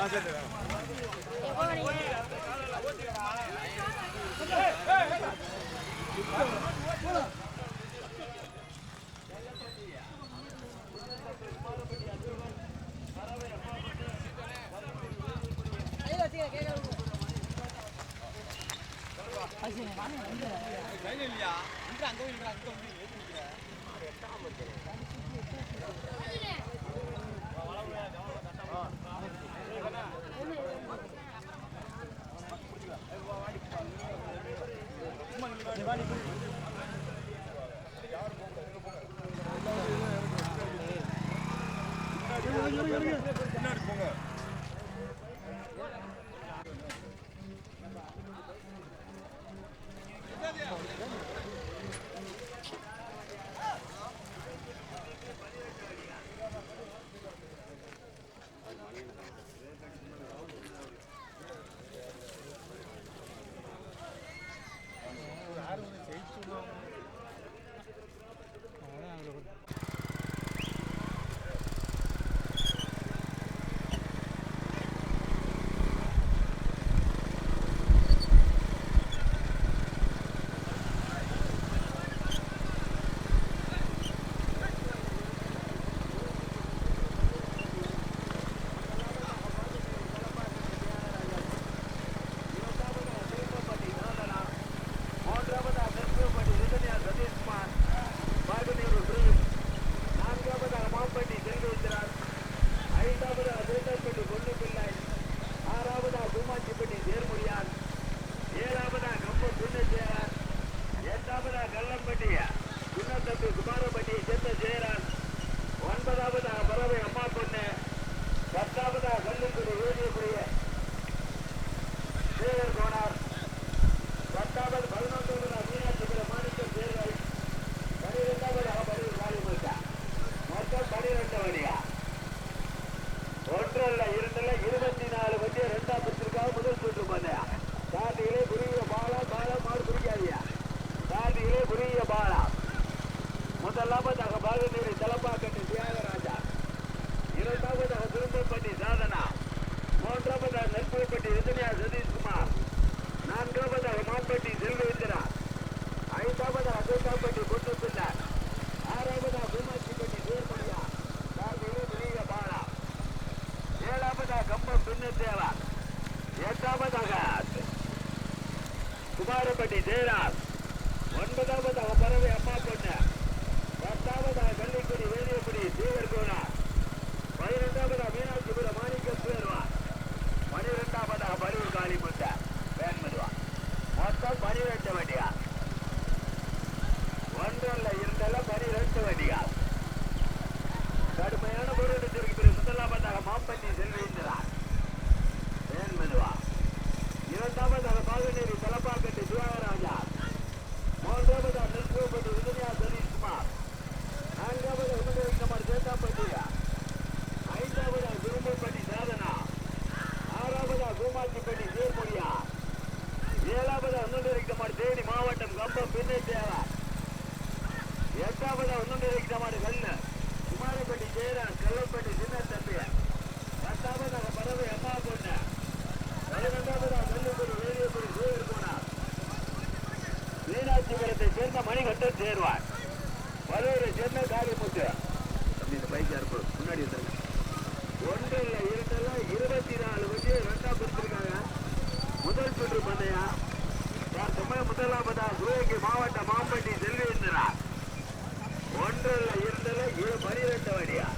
ആ ശരി குமாரப்பட்டி ஜெயராஜ் ஒன்பதாவதாக பறவை அம்மா பொண்ணு. பத்தாவதாக கள்ளிக்குடி வேதியக்குடி சீவர் கோனார் பதினெட்டாவதாக மீனாட்சிபுரம் மாணிக்க பேர்வா பனிரெண்டாவதாக பருவூர் காளிமுத்த வேன்மதுவா மொத்தம் பனிரெண்டு வண்டியா? ஒன்றல்ல இருந்தால பனிரெண்டு வண்டியா? கடுமையான போராட்டத்திற்கு பிறகு முதலாவதாக மாம்பட்டி செல்வேந்திரா. வேன்மதுவா இரண்டாவதாக பாகநேரி தலப்பாக்கட்டு சிவராஜா மூன்றாவதாக நெல்கோப்பட்டி விஜயா சதீஷ்குமார் நான்காவது உதவிக்குமார் சேத்தாப்பட்டியா ஐந்தாவதாக குரும்பப்பட்டி சாதனா ஆறாவதாக கூமாச்சிப்பட்டி சேர்மொழியா ஏழாவதாக உன்னடிக்குமார் தேனி மாவட்டம் கம்பம் பின்னேத்தேவா எட்டாவதாக உன்னடிக்குமார் கல்லு குமாரப்பட்டி ஜெயராஜ் கல்லப்பட்டி சின்ன தம்பி பத்தாவதாக பறவை அம்மா பொண்ணு பதினெட்டாவதாக கல்லுக்குடி வேலியக்குடி சூழல் போனார் மீனாட்சிபுரத்தை சேர்ந்த மணிகண்டன் சேர்வார் பலூரை சேர்ந்த காளிமுத்து இந்த பைக் யார் முன்னாடி வந்துருங்க ஒன்றில் இரண்டல்ல இருபத்தி நாலு வண்டி ரெண்டா பிரிச்சிருக்காங்க முதல் சுற்று பந்தயா முதலாவதா சிவகங்கை மாவட்ட மாம்பட்டி செல்வேந்திரா. ஒன்றில் இரண்டல்ல இரு பனிரெண்டு வழியா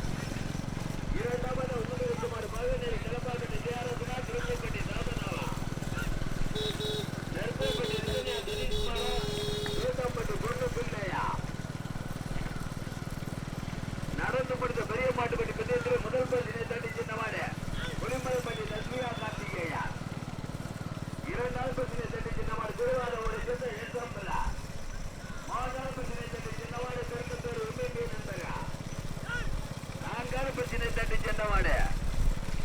இரண்டாவது உதவிக்குமார் மகனேரி தலப்பாக்கட்டி ஜெயரத்னா திருச்சிப்பட்டி சாதனாவா நெருப்பப்பட்டி ரஜினியா தினேஷ்குமாரா தூத்தப்பட்டி பொண்ணு பிள்ளையா நடந்து முடிந்த பெரிய மாட்டுப்பட்டி பிரதேசத்தில் முதல் பரிசினை தட்டி சின்னவாடு புலிமலைப்பட்டி லட்சுமியா கார்த்திகேயா இரண்டாவது பரிசினை தட்டி சின்னவாடு திருவாரூரை சேர்ந்த எஸ்எம்பிளா மூன்றாவது பரிசினை தட்டி சின்னவாடு திருப்பத்தூர் உண்மை நண்பரா நான்காவது பரிசினை தட்டி சின்னவாடு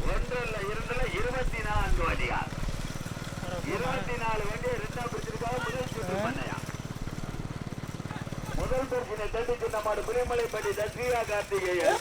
ஒன்றல்ல இரண்டுல இருபத்தி நான்கு வண்டியா இருபத்தி நாலு வண்டியை ரெண்டாம் பிரிச்சிருக்காங்க முதல் சுற்று பண்ணையா முதல் பரிசினை தட்டி சின்னமாடு புலிமலைப்பட்டி கார்த்திகேயன்.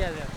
geldi.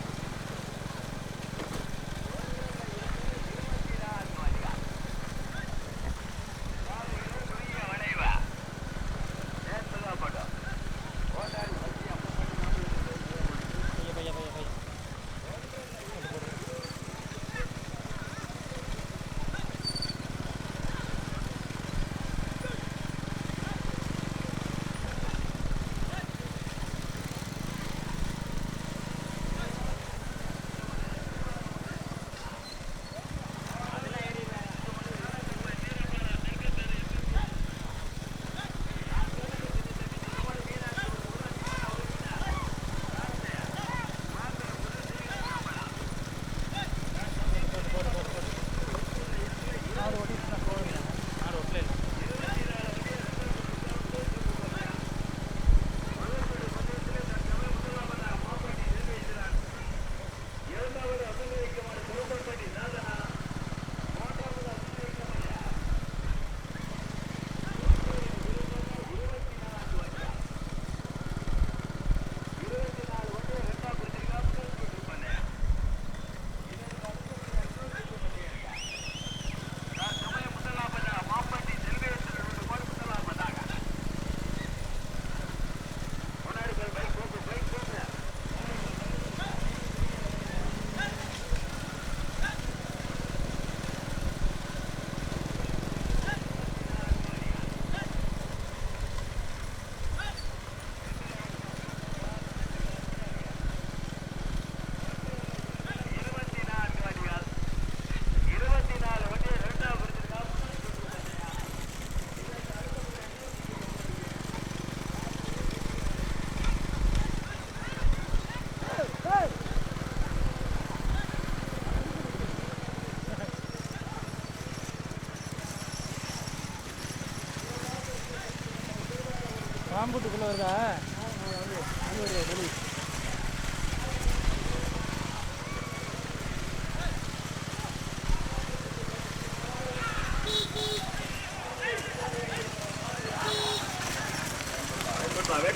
அவ்வளோ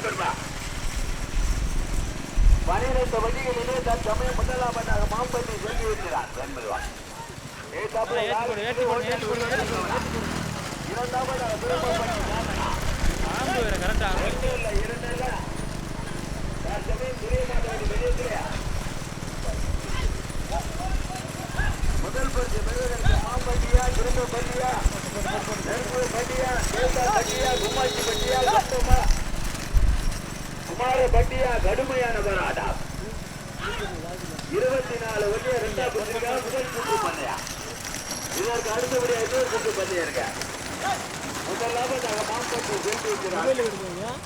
இருக்கா பனிரெண்டு வழிகளிலே தன் சமயம் முதலாமட்டாக மாம்பட்டி சொல்லி வைக்கிறார் என்பதுவான் இரண்டாவது ரெண்டு வேற கரெக்டா ரெண்டு இல்ல இரண்டு இல்ல சார் சமயம் தெரிய மாட்டேங்குது வெளியே தெரியா முதல் பரிசு பெறுவதற்கு மாம்பட்டியா குடும்ப பட்டியா நெருப்பு பண்டியா தேசா பண்டியா குமாச்சி பட்டியா கட்டமா குமார பட்டியா கடுமையான போராடா இருபத்தி நாலு வழியா ரெண்டா பத்திரிக்கா முதல் சுற்று பண்ணையா? இதற்கு அடுத்தபடியா இன்னொரு சுற்று பண்ணையா இதெல்லாமே நாங்கள் மாம்பட்டி செஞ்சு வைக்கிறோம்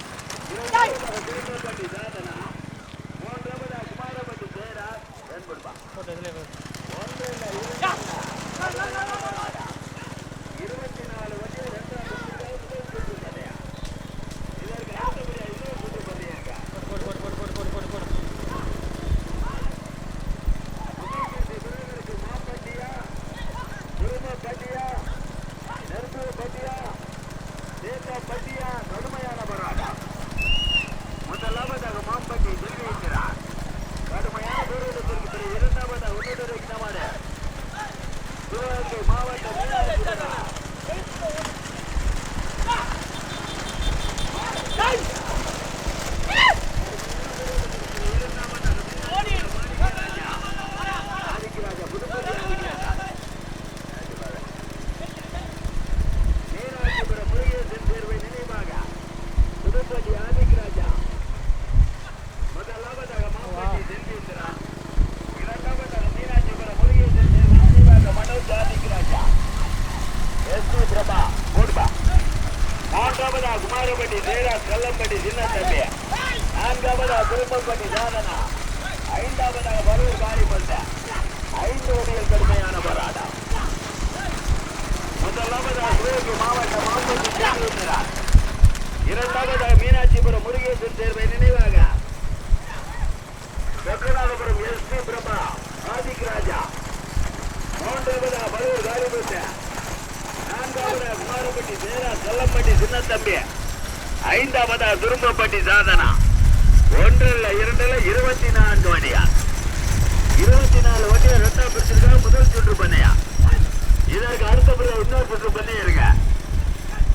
இருபத்தி நாலு வண்டியா ரெண்டா பிரிச்சிருக்கா முதல் சுற்று பண்ணையா? இதற்கு அடுத்தபடியாக இன்னொரு சுற்று பண்ணி இருங்க.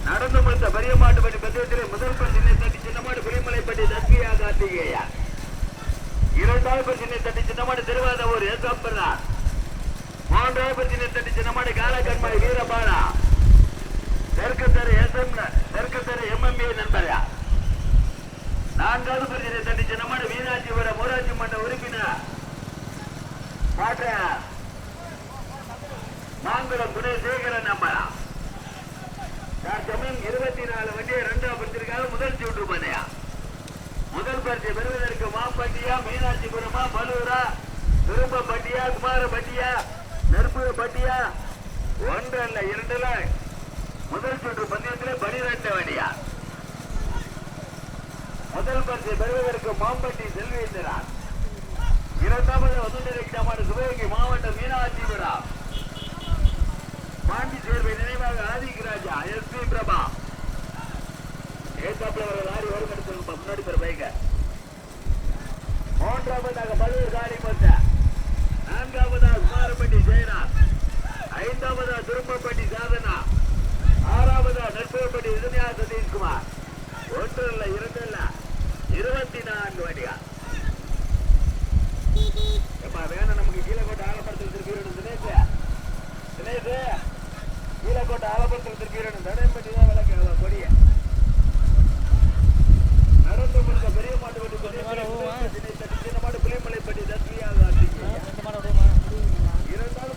நடந்து முடிந்த பெரிய மாட்டுப்பட்டி பந்தயத்திலே முதல் பரிசினை தட்டி சின்னமாடு புலிமலைப்பட்டி தஸ்மியா கார்த்திகேயா. இரண்டாவது பரிசினை தட்டி சின்னமாடு திருவாதூர் எஸ் அம்பர்னார் மூன்றாவது பரிசினை தட்டி சின்னமாடு காலக்கண்மாய் வீரபாலா. தெற்கு தெரு எஸ் எம் தெற்கு தெரு எம்எம்ஏ நண்பரா. நான்காவது பரிசினை தட்டி சின்னமாடு மீனாட்சிபுரம் ஊராட்சி மன்ற உறுப்பினர். மாங்குளம் துணை சேகரன் நம்பரா தற்சமயம் இருபத்தி நாலு வண்டியை இரண்டாம் பரிசிற்காக முதல் சூட்டு பண்ணையா? முதல் பரிசை பெறுவதற்கு மாப்பட்டியா மீனாட்சிபுரமா பலூரா திரும்பப்பட்டியா குமாரப்பட்டியா நெருப்புப்பட்டியா ஒன்று அல்ல இரண்டுல முதல் சுற்று பந்தயத்தில் பனிரெண்டு வண்டியா? முதல் பரிசை பெறுவதற்கு மாம்பட்டி செல்வேந்திரன். இரண்டாவது வசூலிக்காமல் சிவகங்கை மாவட்ட மீனாட்சி விழா. பாண்டி சேர்வை நினைவாக ஆதிக் ராஜா எஸ் பி பிரபா. ஏத்தாப்புல ஒரு லாரி வரும் எடுத்து முன்னாடி பெற பைங்க மூன்றாவதாக பலூர் காலி மொத்த நான்காவதாக குமாரப்பட்டி ஜெயநாத் ஐந்தாவதாக திரும்பப்பட்டி சாதனா. ஆறாவதாக நெற்பப்பட்டி விஜயா சதீஷ்குமார். ஒன்று இல்லை இரண்டு இல்லை இருபத்தி நான்கு வண்டிகள் வேணும் நமக்கு கீழே போட்டு ஆலப்படத்தில் திருப்பி தினேஷ். தினேஷ் கீழே போட்டு ஆலப்படத்தில் திருப்பி தடையம்பட்டி தான் விளக்கு கொடிய நடந்து முடிந்த பெரிய மாட்டு வண்டி தினேஷ் தஸ்மியாக ரெண்டு மாடு விடுமா இரண்டாவது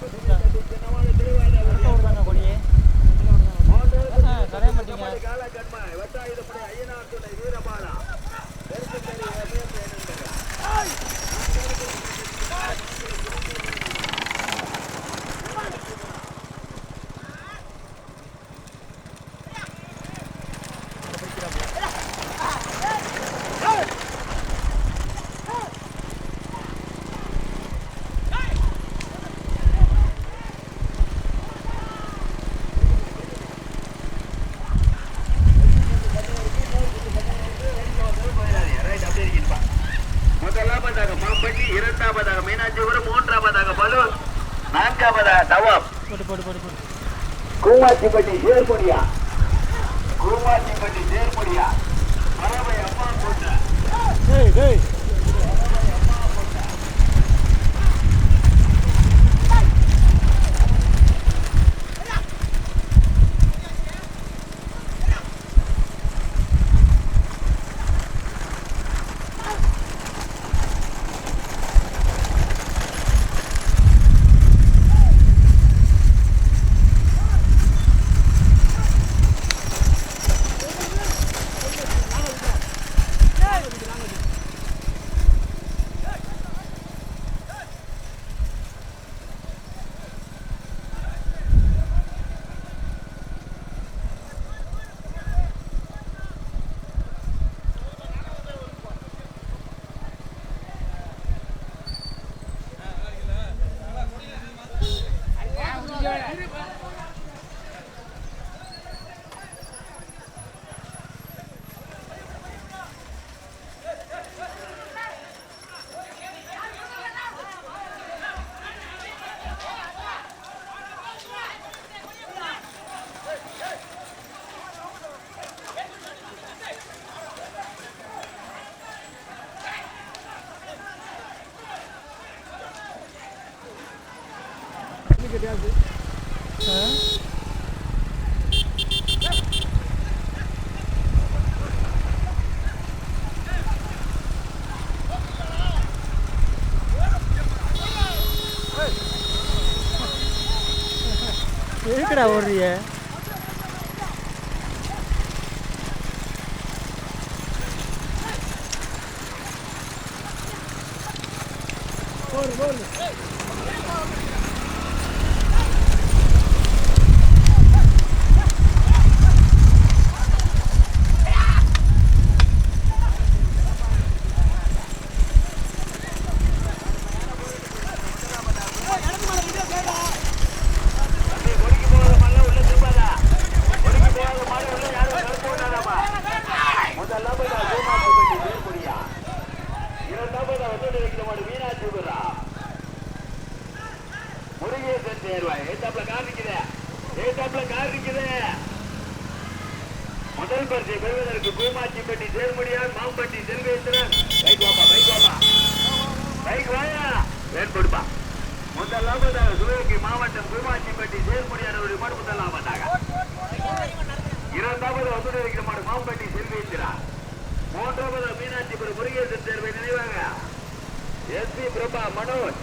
பிரபா மனோஜ்.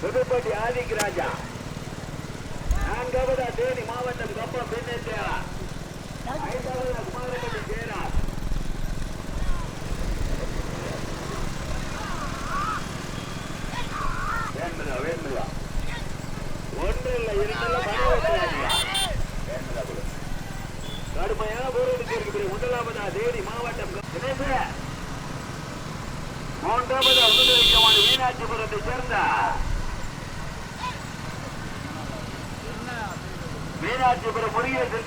புதுப்பட்டி ஆதிக் ராஜா. நான்காவதா தேனி மாவட்டம் கப்பம் பின்னேற்றா ஐந்தாவதா குமாரப்பட்டி ஜெயராஜ். வேண்மிலா வேண்மிலா ஒன்று இல்லை இரண்டு கடுமையான போராட்டத்திற்கு முதலாவதா தேனி மாவட்டம் மூன்றாவது அறுபது வைக்கமான மீனாட்சிபுரத்தை சேர்ந்த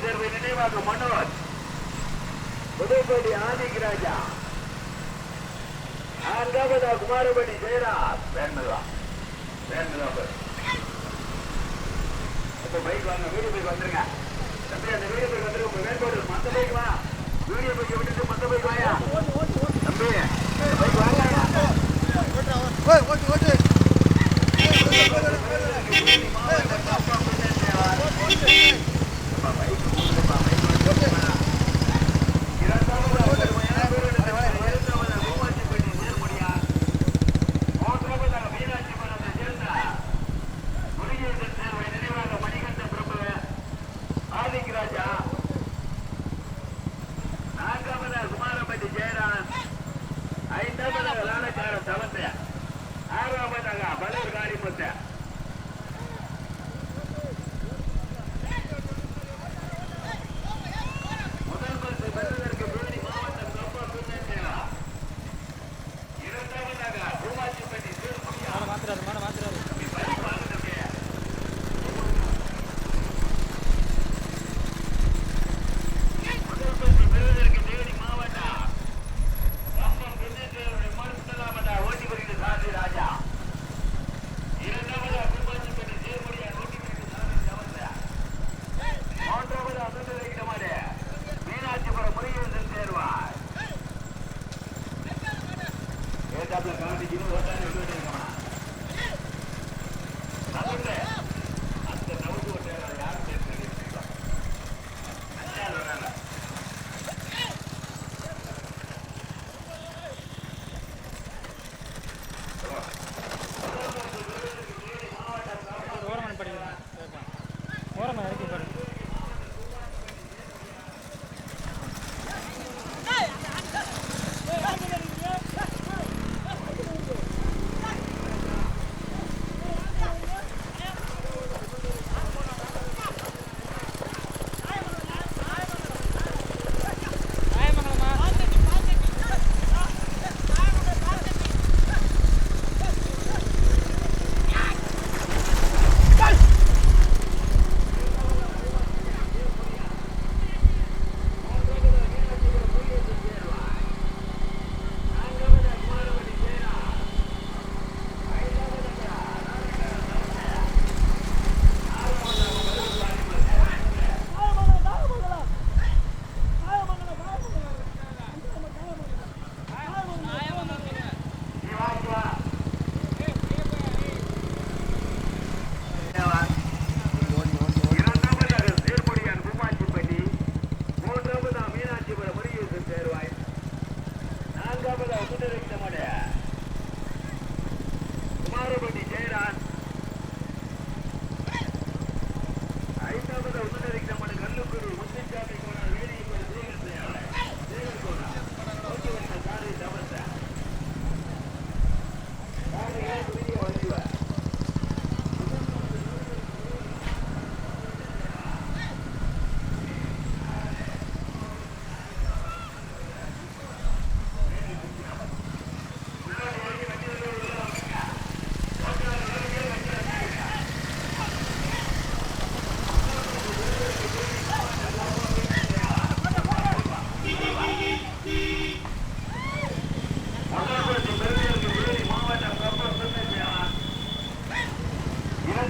சேர்வை நினைவாக மனோஜ். புதுக்கோடி ஆதிக்ராஜா நான்காவதா குமாரபடி ஜெயராஜ். வேண்டதா வேண்டதா அப்ப பைக் வாங்க வீடியோ பைக் வந்துருங்க. அந்த வீடியோ பைக் வந்துருங்க. உங்க மத்த பைக் வா? வீடியோ பைக் விட்டுட்டு மத்த ஓட்டு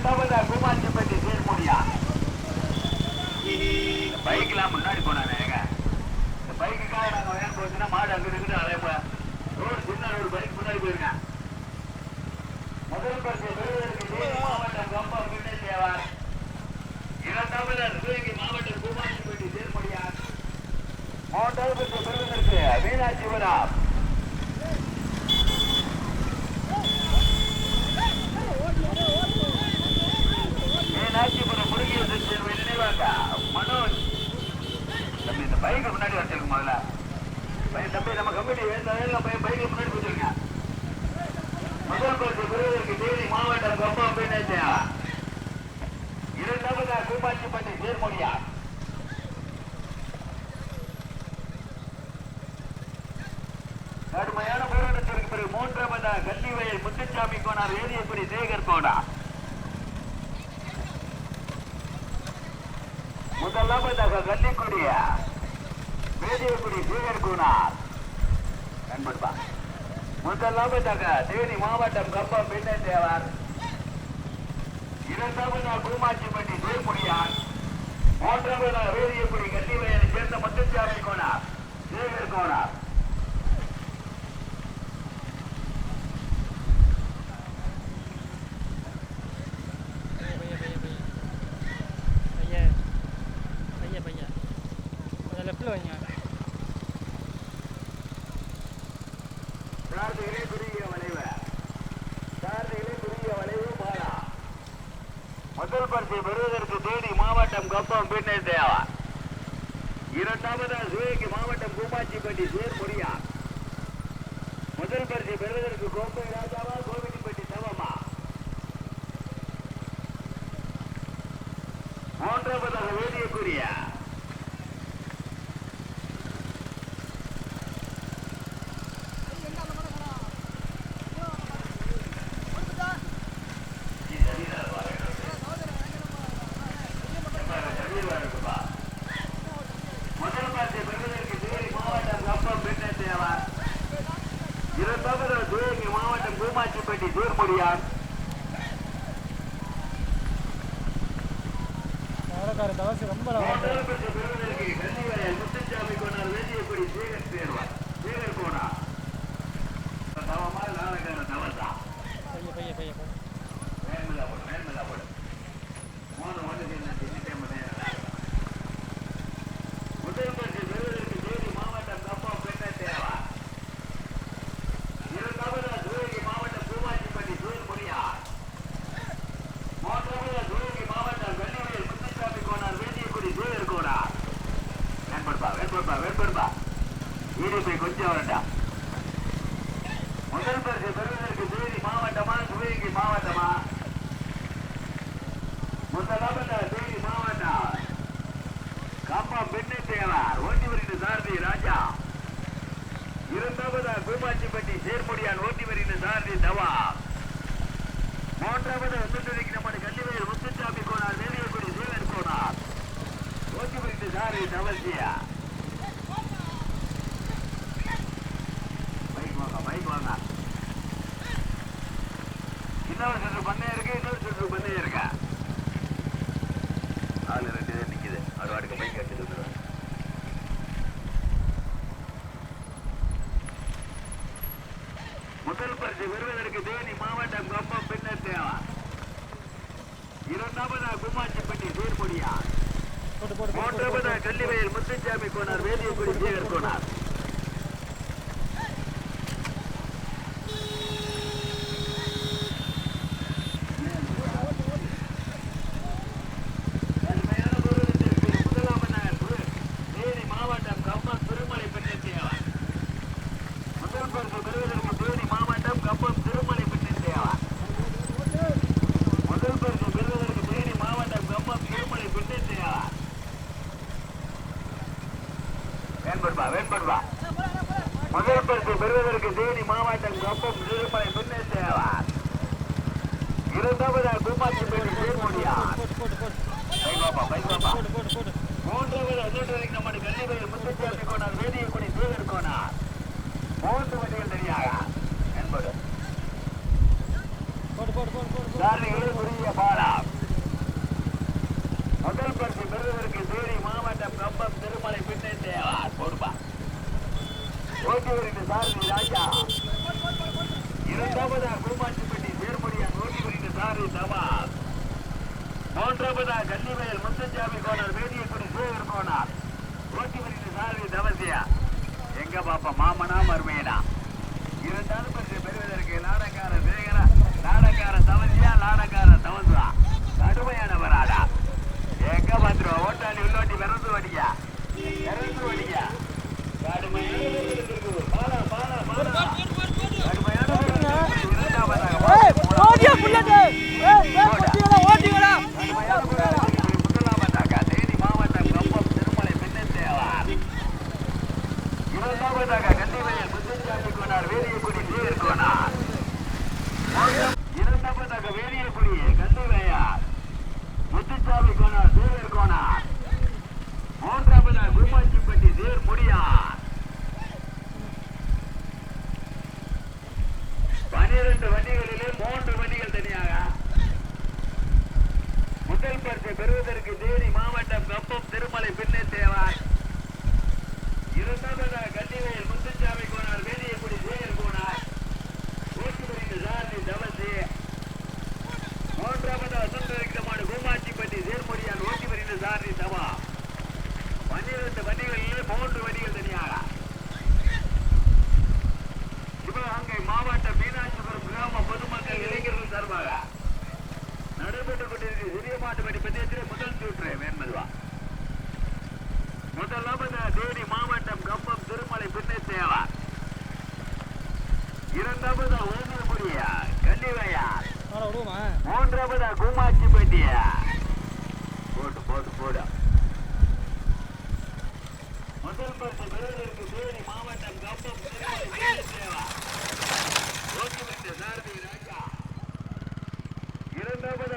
தவிர பூமாச்சிப்பட்டி சேர்மொழியா பைக்கெலாம் முன்னாடி போனாங்க இந்த பைக்குக்காக நாங்கள் வேணும் போச்சுன்னா மாடு ரோடு சின்ன ரோடு பைக் முன்னாடி போயிருங்க முதல் பரிசு பெறுவதற்கு மாவட்டம் கம்பா பின்னே தேவார் இரண்டாவதர் சிவகங்கை மாவட்டம் பூமாச்சிப்பட்டி சேர்மொழியா மூன்றாவது பரிசு பெறுவதற்கு மீனாட்சிபுரம் இந்த பைக்கு முன்னாடி வச்சிருக்க முதல்ல. பையன் தம்பி நம்ம கம்பெனி பையன் பைக்கு முன்னாடி வச்சிருங்க முதல் பரிசு பெறுவதற்கு தேனி மாவட்டம் கம்பம் பின்னே இரண்டாவது கூப்பாச்சிப்பட்டி தேர்மொழியார் கடுமையான போராட்டத்திற்கு பிறகு மூன்றாவது கல்வி முத்துச்சாமி கோனார் ஏரியப்படி சேகர் கோடா முதலாவதாக கல்லிக்குடிய வேதியக்குடி சேகர் கூனார் நண்பர்பா முதலாவதாக தேனி மாவட்டம் கம்பம் பின்ன தேவர் இரண்டாவது பூமாச்சிப்பட்டி தேர்மொழியார் மூன்றாவதாக வேதியப்படி கல்வி வயலை சேர்ந்த முத்துச்சாமி கோனார் சேகர் கோனார் முதல் பரிசை தேனி மாவட்டம் கப்பம் பின்னே தேவா. இரண்டாவது சிவகங்கை மாவட்டம் கூமாச்சிப்பட்டி சேர்முடியா முதல் பரிசு பெறுவதற்கு கோப்பை ராஜாவா கோவிலிப்பட்டி தவமா மூன்றாவதாக થઈ શકો முத்துச்சாமி கோனார் வேதியக்குடி சேகர் கோனார் கடுமையான போராட்டத்திற்கு முதலாவதாக குரு- தேனி மாவட்டம் கம்பம் திருமலை பெண்ணத்தேவா முதல் பரிசு பெறுவதற்கு தேனி மாவட்டம் கம்பம் திருமலை பெண்ணத்தேவா முதல் பரிசு பெறுவதற்கு தேனி மாவட்டம் கம்பம் திருமலை பெண்ணத்தேவா வேண்படுவா வேண்படுவா முதல் பரிசு பெறுவதற்கு தேனி மாவட்டம் கம்பம் திருமலை பெண்ணத்தேவா இரண்டாவதாக கூமாச்சிப்பேட்டை சேர்முடியா போட்டு போட்டு போட்டு பைக் வாப்பா பைக் வாப்பா போட்டு போட்டு கோணார் மூன்று அன்னூற்றுக்கு தெரியாக என்பது. முத்துச்சாமி கோனார் வேதியக்குடி ஓட்டி வருகின்ற சாரதி ராஜா இரண்டாவதா குருமாச்சிப்பட்டி சேர்மடியா ஓட்டி வருகின்ற சாரதி தவாஸ் மூன்றாவதா கன்னிவேல் முத்துச்சாமி கோணார் வேதியக்குடி சேகர் கோணார். ஓட்டி வருகின்ற சாரதி தவசியா. எங்க பாப்பா மாமனா மருமையனா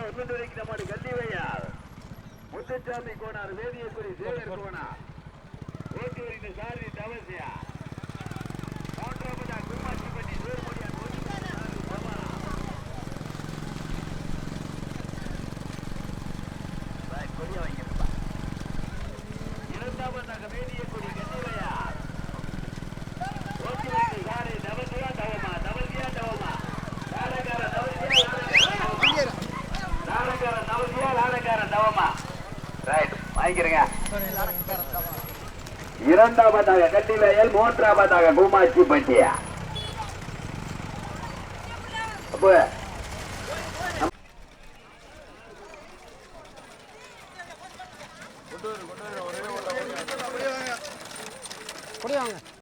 ಒಬ್ಬಂದೂರಿಗೆ ಮಾಡಿ ಗದ್ದಿವಯ್ಯ ಮುತ್ತುಸ್ವಾಮಿ ಕೋಣಾರ್ ವೇದಿಯ ಕುರಿ ಸೇವರ್ ಕೋಣ ಓಟೂರಿನ ಸಾರಿ ತವಸ್ಯ இரண்டாவதாக கட்டிலையல் மூன்றாவதாக கூமாச்சி பட்டியா